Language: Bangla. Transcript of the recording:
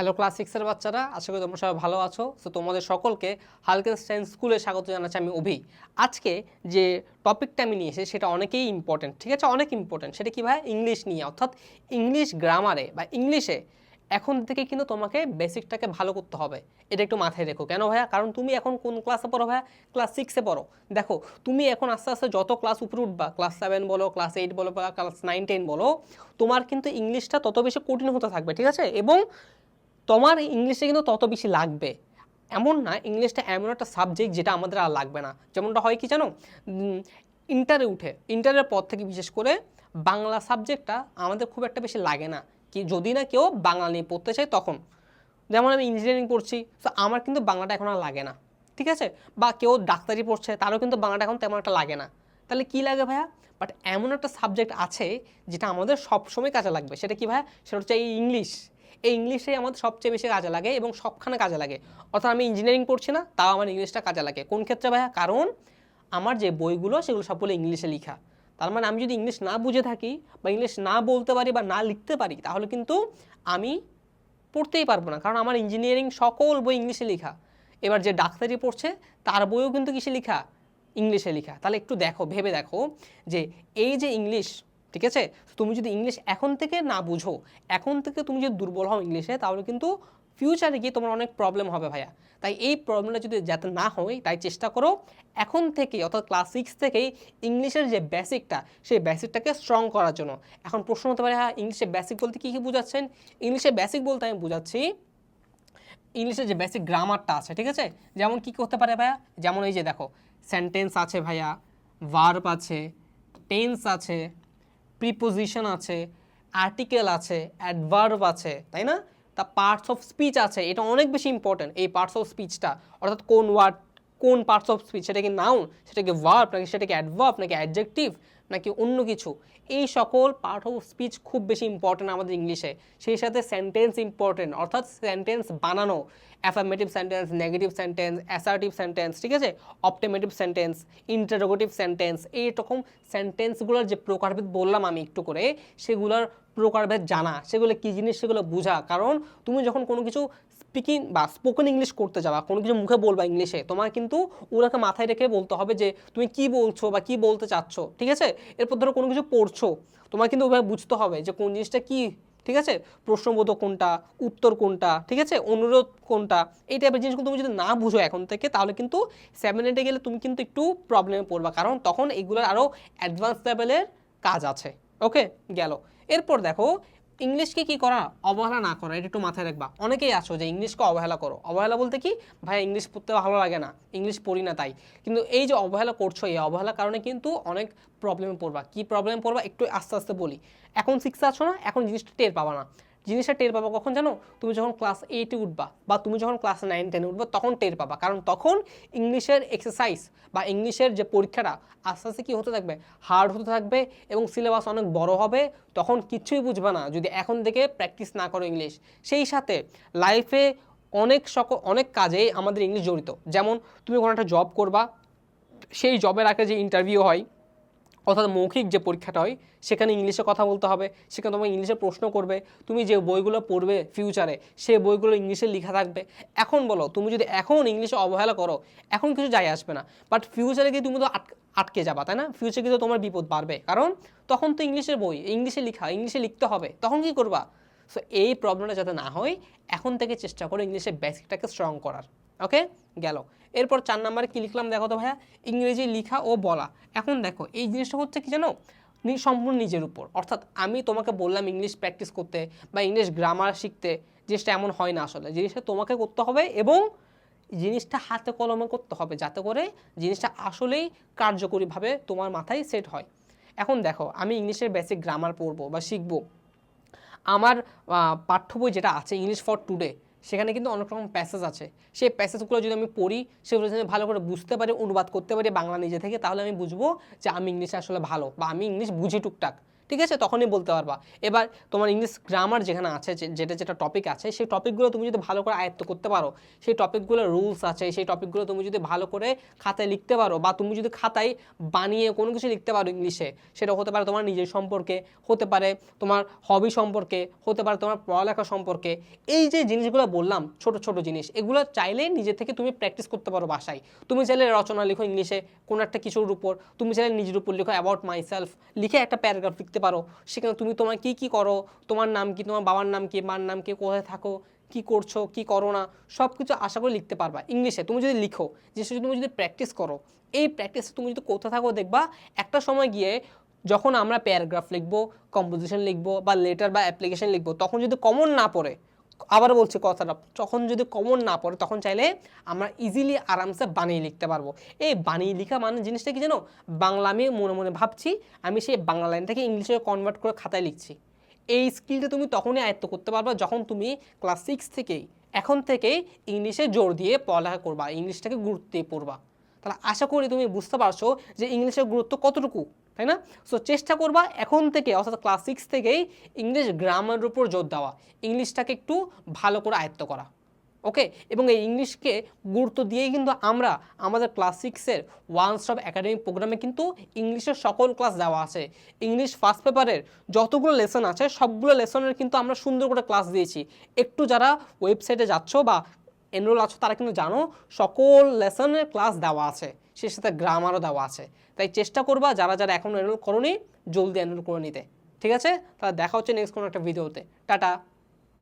হ্যালো ক্লাস সিক্সের বাচ্চারা, আশা করি তোমরা সবাই ভালো আছো। তো তোমাদের সকলকে হালকেনস্টাইন স্কুলে স্বাগত জানাচ্ছি আমি অভি। আজকে যে টপিকটা আমি নিয়ে এসেছি, সেটা অনেকেই ইম্পর্টেন্ট ঠিক আছে? অনেক ইম্পর্টেন্ট সেটা কী ভাই? ইংলিশ নিয়ে। অর্থাৎ ইংলিশ গ্রামারে বা ইংলিশে এখন থেকে কিন্তু তোমাকে বেসিকটাকে ভালো করতে হবে। এটা একটু মাথায় রেখো। কেন ভাইয়া? কারণ তুমি এখন কোন ক্লাসে পড়ো ভাইয়া? ক্লাস সিক্সে পড়ো। দেখো, তুমি এখন আস্তে আস্তে যত ক্লাস উপরে উঠবা ক্লাস সেভেন বলো ক্লাস এইট বলো, বা ক্লাস নাইন টেন বলো, তোমার কিন্তু ইংলিশটা তত বেশি কঠিন হতে থাকবে, ঠিক আছে? এবং তোমার ইংলিশে কিন্তু তত বেশি লাগবে। এমন না ইংলিশটা এমন একটা সাবজেক্ট যেটা আমাদের আর লাগবে না। যেমনটা হয় কি জানো? ইন্টারে উঠে। ইন্টারের পর থেকে বিশেষ করে বাংলা সাবজেক্টটা আমাদের খুব একটা বেশি লাগে না। কি, যদি না কেউ বাংলা নিয়ে পড়তে চায় তখন। যেমন আমি ইঞ্জিনিয়ারিং পড়ছি, তো আমার কিন্তু বাংলাটা এখন আর লাগে না। ঠিক আছে? বা কেউ ডাক্তারি পড়ছে, তারও কিন্তু বাংলাটা এখন তেমন একটা লাগে না। তাহলে কি লাগে ভাইয়া? বাট এমন একটা সাবজেক্ট আছে যেটা আমাদের সবসময় কাজে লাগবে। সেটা কি ভাইয়া? সেটা হচ্ছে এই ইংলিশ এই ইংলিশে আমাদের সবচেয়ে বেশি কাজে লাগে এবং সবখানে কাজে লাগে। অর্থাৎ আমি ইঞ্জিনিয়ারিং পড়ছি না, তাও আমার ইংলিশটা কাজে লাগে। কোন ক্ষেত্রে ভাইয়া? কারণ আমার যে বইগুলো, সেগুলো সবগুলো ইংলিশে লেখা। তার মানে আমি যদি ইংলিশ না বুঝে থাকি বা ইংলিশ না বলতে পারি বা না লিখতে পারি, তাহলে কিন্তু আমি পড়তেই পারব না। কারণ আমার ইঞ্জিনিয়ারিং সকল বই ইংলিশে লেখা। এবার যে ডাক্তারি পড়ছে, তার বইও কিন্তু কিসে লেখা? ইংলিশে লেখা। তাহলে একটু দেখো, ভেবে দেখো যে এই যে ইংলিশ ঠিক আছে? তুমি যদি ইংলিশ এখন থেকে না বুঝো, এখন থেকে তুমি যদি দুর্বল হও ইংলিশে তাহলে কিন্তু ফিউচারে গিয়ে তোমার অনেক প্রবলেম হবে ভাইয়া। তাই এই প্রবলেমটা যদি যাতে না হয়, তাই চেষ্টা করো এখন থেকে অর্থাৎ ক্লাস সিক্স থেকেই ইংলিশের যে বেসিকটা সেই বেসিকটাকে স্ট্রং করার জন্য। এখন প্রশ্ন হতে পারে হ্যাঁ ইংলিশে বেসিক বলতে কী কী বোঝাচ্ছেন? ইংলিশে বেসিক বলতে আমি বোঝাচ্ছি ইংলিশের যে বেসিক গ্রামারটা আছে, ঠিক আছে? যেমন কি করতে পারে ভাইয়া? যেমন এই যে দেখো সেন্টেন্স আছে ভাইয়া ভার্ব আছে টেন্স আছে প্রিপোজিশন আছে আর্টিকেল আছে অ্যাডভার্ব আছে, তাই না? তা পার্টস অফ স্পিচ আছে, এটা অনেক বেশি ইম্পর্ট্যান্ট এই পার্টস অফ স্পিচটা অর্থাৎ কোন ওয়ার্ড কোন পার্টস অফ স্পিচ সেটা কি নাউন সেটা কি ভার্ব নাকি সেটা কি অ্যাডভার্ব নাকি অ্যাডজেক্টিভ নাকি অন্য কিছু এই সকল পার্ট অফ স্পিচ খুব বেশি ইম্পর্ট্যান্ট আমাদের ইংলিশে সেই সাথে সেন্টেন্স ইম্পর্টেন্ট অর্থাৎ সেন্টেন্স বানানো affirmative sentence negative sentence assertive sentence ঠিক আছে? অপটেমেটিভ সেন্টেন্স ইন্টারোগেটিভ সেন্টেন্স এইরকম সেন্টেন্সগুলোর যে প্রকারভেদ বললাম আমি একটু করে, সেগুলোর প্রকারভেদ জানা, সেগুলো কী জিনিস সেগুলো বোঝা। কারণ তুমি যখন কোনো কিছু স্পিকিং বা স্পোকেন ইংলিশ করতে যাবা, কোনো কিছু মুখে বলবা ইংলিশে তোমার কিন্তু ওরাকে মাথায় রেখে বলতে হবে যে, তুমি কি বলছো বা কি বলতে চাচ্ছ, ঠিক আছে? এরপর ধরো কোনো কিছু পড়ছো তোমার কিন্তু ওইভাবে বুঝতে হবে যে কোন জিনিসটা কি, ঠিক আছে? প্রশ্নবোধক কোনটা, উত্তর কোনটা, ঠিক আছে? অনুরোধ কোনটা, এই টাইপের জিনিসগুলো তুমি যদি না বুঝো এখন থেকে, তাহলে কিন্তু সেভেন এইটে গেলে তুমি কিন্তু একটু প্রবলেমে পড়বা। কারণ তখন এগুলোর আরও অ্যাডভান্স লেভেলের কাজ আছে। ওকে গেল। এরপর দেখো ইংলিশকে কি করা? অবহেলা না করা, এটা একটু মাথায় রাখবা। অনেকেই আছো যে ইংলিশকে অবহেলা করো। অবহেলা বলতে কি? ভাই, ইংলিশ পড়তে ভালো লাগে না, ইংলিশ পড়ি না তাই। কিন্তু এই যে অবহেলা করছ, এই অবহেলার কারণে কিন্তু অনেক প্রবলেমে পড়বা। কি প্রবলেম পড়বা? একটু আস্তে আস্তে বলি। এখন সিক্সে আছো না? এখন জিনিসটা টের পাবা না। জিনিসটা টের পাবা। কখন জানো? তুমি যখন ক্লাস এইটে উঠবা বা তুমি যখন ক্লাস নাইন টেনে উঠবা, তখন টের পাবা। কারণ তখন ইংলিশের এক্সারসাইজ বা ইংলিশের যে পরীক্ষাটা আস্তে আস্তে কী হতে থাকবে? হার্ড হতে থাকবে এবং সিলেবাস অনেক বড় হবে। তখন কিচ্ছুই বুঝবে না। যদি এখন থেকে প্র্যাকটিস না করো ইংলিশ সেই সাথে লাইফে অনেক সকল, অনেক কাজেই আমাদের ইংলিশ জড়িত। যেমন তুমি কোনো একটা জব করবা, সেই জবের আগে যে ইন্টারভিউ হয় অর্থাৎ মৌখিক যে পরীক্ষাটা হয়, সেখানে ইংলিশে কথা বলতে হবে, সেখানে তোমার ইংলিশে প্রশ্ন করবে, তুমি যে বইগুলো পড়বে ফিউচারে সে বইগুলো ইংলিশে লেখা থাকবে। এখন বলো, তুমি যদি এখন ইংলিশে অবহেলা করো, এখন কিছু যায় আসবে না। বাট ফিউচারে গিয়ে তুমি তো আটকে যাবা, তাই না? ফিউচারে কিন্তু তোমার বিপদ বাড়বে। কারণ তখন তো ইংলিশের বই, ইংলিশে লেখা, ইংলিশে লিখতে হবে। তখন কি করবা? সো এই প্রবলেমটা যাতে না হয়, এখন থেকে চেষ্টা করো ইংলিশের বেসিকটাকে স্ট্রং করার। ওকে? গেল। এরপর চার নম্বরে কী লিখলাম দেখো তো ভাইয়া? ইংরেজি লেখা ও বলা। এখন দেখো, এই জিনিসটা হচ্ছে কি জানো? সম্পূর্ণ নিজের উপর। অর্থাৎ আমি তোমাকে বললাম ইংলিশ প্র্যাকটিস করতে বা ইংলিশ গ্রামার শিখতে, জিনিসটা এমন হয় না আসলে। জিনিসটা তোমাকে করতে হবে এবং জিনিসটা হাতে কলমে করতে হবে যাতে করে জিনিসটা আসলেই কার্যকরীভাবে তোমার মাথায় সেট হয়। এখন দেখো, আমি ইংলিশের বেসিক গ্রামার পড়ব বা শিখব। আমার পাঠ্য বই যেটা আছে ইংলিশ ফর টুডে সেখানে কিন্তু অনেক রকম প্যাসেজ আছে। সেই প্যাসেজগুলো যদি আমি পড়ি, সেগুলো যদি ভালো করে বুঝতে পারি, অনুবাদ করতে পারি বাংলা নিজে থেকে, তাহলে আমি বুঝব যে আমি ইংলিশে আসলে ভালো বা আমি ইংলিশ বুঝি টুকটাক। ঠিক আছে? তখনই বলতে পারবা। এবার তোমার ইংলিশ গ্রামার যেখানে আছে যেটা যেটা টপিক আছে, সেই টপিকগুলো তুমি যদি ভালো করে আয়ত্ত করতে পারো, সেই টপিকগুলো রুলস আছে, সেই টপিকগুলো তুমি যদি ভালো করে খাতায় লিখতে পারো, বা তুমি যদি খাতায় বানিয়ে কোনো কিছু লিখতে পারো ইংলিশে সেটা হতে পারে তোমার নিজের সম্পর্কে, হতে পারে তোমার হবি সম্পর্কে, হতে পারে তোমার পড়ালেখা সম্পর্কে। এই যে জিনিসগুলো বললাম, ছোট ছোট জিনিস, এগুলো চাইলে নিজে থেকে তুমি প্র্যাকটিস করতে পারো বাসায়। তুমি চাইলে রচনা লিখো ইংলিশে কোনো একটা কিছুর উপর, তুমি চাইলে নিজের উপর লিখো অ্যাবাউট মাই সেলফ লিখে একটা প্যারাগ্রাফ লিখতে পারো। সেখানে তুমি তোমার কি কি করো? তোমার নাম কি? তোমার বাবার নাম কি? মার নাম কি? কোথায় থাকো? কি করছ? কি করো না? সব কিছু আশা করে লিখতে পারবা ইংলিশে। তুমি যদি লিখো যে তুমি যদি প্র্যাকটিস করো, এই প্র্যাকটিস তুমি যদি কোথায় থাকো দেখবা, একটা সময় গিয়ে যখন আমরা প্যারাগ্রাফ লিখব কম্পোজিশন লিখব বা লেটার বা অ্যাপ্লিকেশন লিখব, তখন যদি কমন না পড়ে আবার বলছি কথাটা তখন যদি কমন না পড়ে, তখন চাইলে আমরা ইজিলি আরামসে বানিয়ে লিখতে পারব। এই বানিয়ে লেখা মানে জিনিসটা কি জানো? বাংলা আমি মনে মনে ভাবছি, আমি সেই বাংলা লাইনটাকে ইংলিশে কনভার্ট করে খাতায় লিখছি। এই স্কিলটা তুমি তখনই আয়ত্ত করতে পারবা যখন তুমি ক্লাস সিক্স থেকেই, এখন থেকেই ইংলিশে জোর দিয়ে পড়ালেখা করবা, ইংলিশটাকে গুরুত্ব দিয়ে পড়বা। তাহলে আশা করি তুমি বুঝতে পারছ যে ইংলিশের গুরুত্ব কতটুকু, তাই না? সো চেষ্টা করবা এখন থেকে, অর্থাৎ ক্লাস সিক্স থেকেই ইংলিশ গ্রামারের উপর জোর দেওয়া। ইংলিশটাকে একটু ভালো করে আয়ত্ত করা। ওকে এবং এই ইংলিশকে গুরুত্ব দিয়েই কিন্তু আমরা আমাদের ক্লাস সিক্সের ওয়ান স্টপ একাডেমি প্রোগ্রামে কিন্তু ইংলিশের সকল ক্লাস দেওয়া আছে। ইংলিশ ফার্স্ট পেপারের যতগুলো লেসন আছে, সবগুলো লেসনের কিন্তু আমরা সুন্দর করে ক্লাস দিয়েছি। একটু যারা ওয়েবসাইটে যাচ্ছ বা এনরোল আছো তারা কিন্তু জানো সকল লেসনের ক্লাস দেওয়া আছে সে সাথে গ্রামারও দেওয়া আছে। তাই চেষ্টা করবা যারা যারা এখনও এনরোল করনি, জলদি এনরোল করে নিতে। ঠিক আছে? তাহলে দেখা হচ্ছে নেক্সট কোনো একটা ভিডিওতে টাটা!